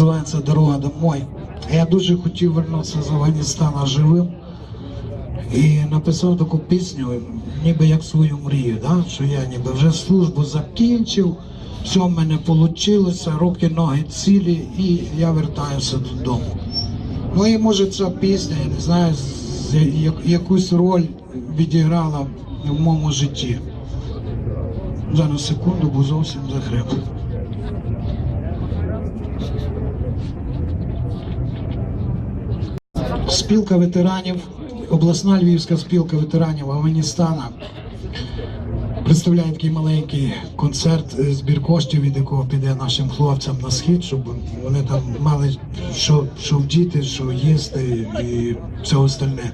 Називається Дорога домой. Я дуже хотів вернутися з Афганістана живим і написав таку пісню, ніби як свою мрію, да? що я ніби вже службу закінчив, все в мене вийшло, руки, ноги цілі, і я вертаюся додому. Ну і може ця пісня, я не знаю, якусь роль відіграла в моєму житті. Зараз секунду, бо зовсім захрип. Спілка ветеранів, обласна львівська спілка ветеранів Афганістана представляє такий маленький концерт, е, збір коштів, від якого піде нашим хлопцям на схід, щоб вони там мали що, що вдіти, що їсти і все остальне.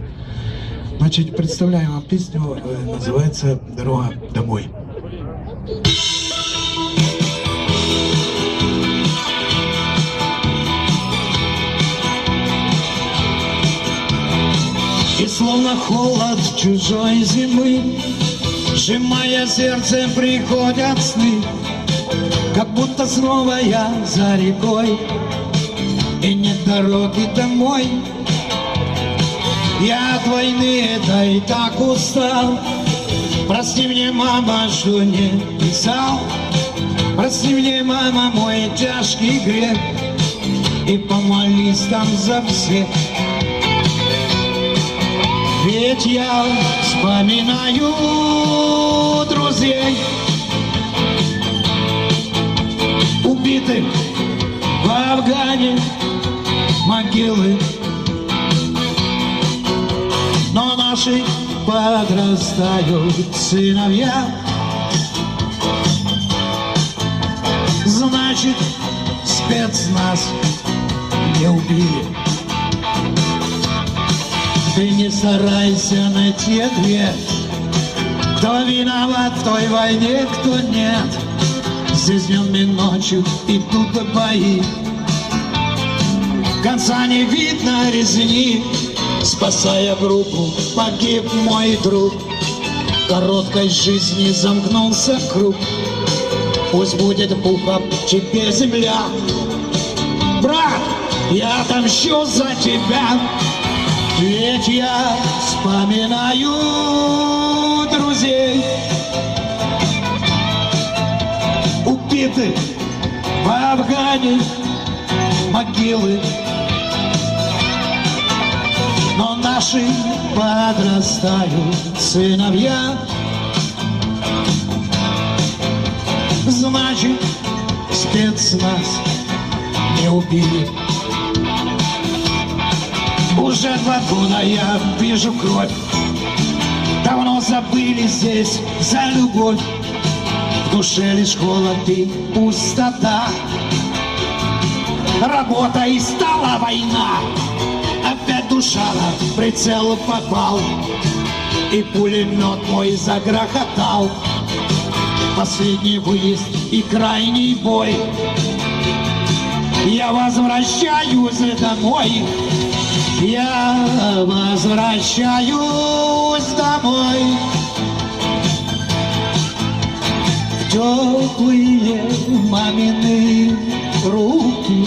Значить, представляю вам пісню, е, називається Дорога домой. Словно холод чужой зимы Сжимая сердце, приходят сны Как будто снова я за рекой И нет дороги домой. Я от войны это и так устал Прости мне, мама, что не писал Прости мне, мама, мой тяжкий грех. И помолись там за всех ведь я вспоминаю друзей Убитых в Афгане могилы. Но наши подрастают сыновья. Значит, спецназ не убили ты не старайся найти ответ Кто виноват в той войне, кто нет? Здесь днем и ночью идут бои. Конца не видно резни. Спасая группу, погиб мой друг. В короткой жизни замкнулся круг. Пусть будет пухом теперь земля. Брат, я отомщу за тебя ведь я вспоминаю друзей. Убитых в Афгане могилы. Но наши подрастают сыновья. Значит, спецназ не убили уже два года я вижу кровь. Давно забыли здесь за любовь. В душе лишь холод и пустота. Работа и стала война. Опять душа на прицел попал. И пулемет мой загрохотал. Последний выезд и крайний бой. Я возвращаюсь домой я возвращаюсь домой. В теплые мамины руки.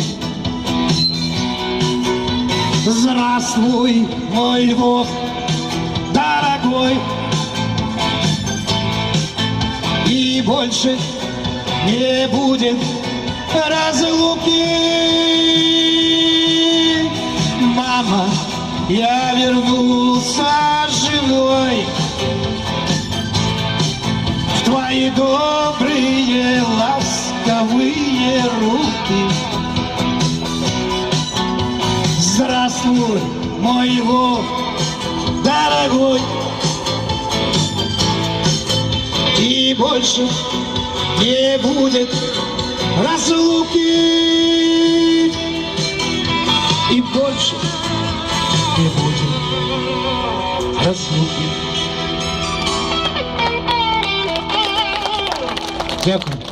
Здравствуй, мой Львов, дорогой. И больше не будет разлуки я вернулся живой. В твои добрые, ласковые руки. Здравствуй, мой Львов, дорогой. И больше не будет разлуки. И больше не будет разлуки. Дякую.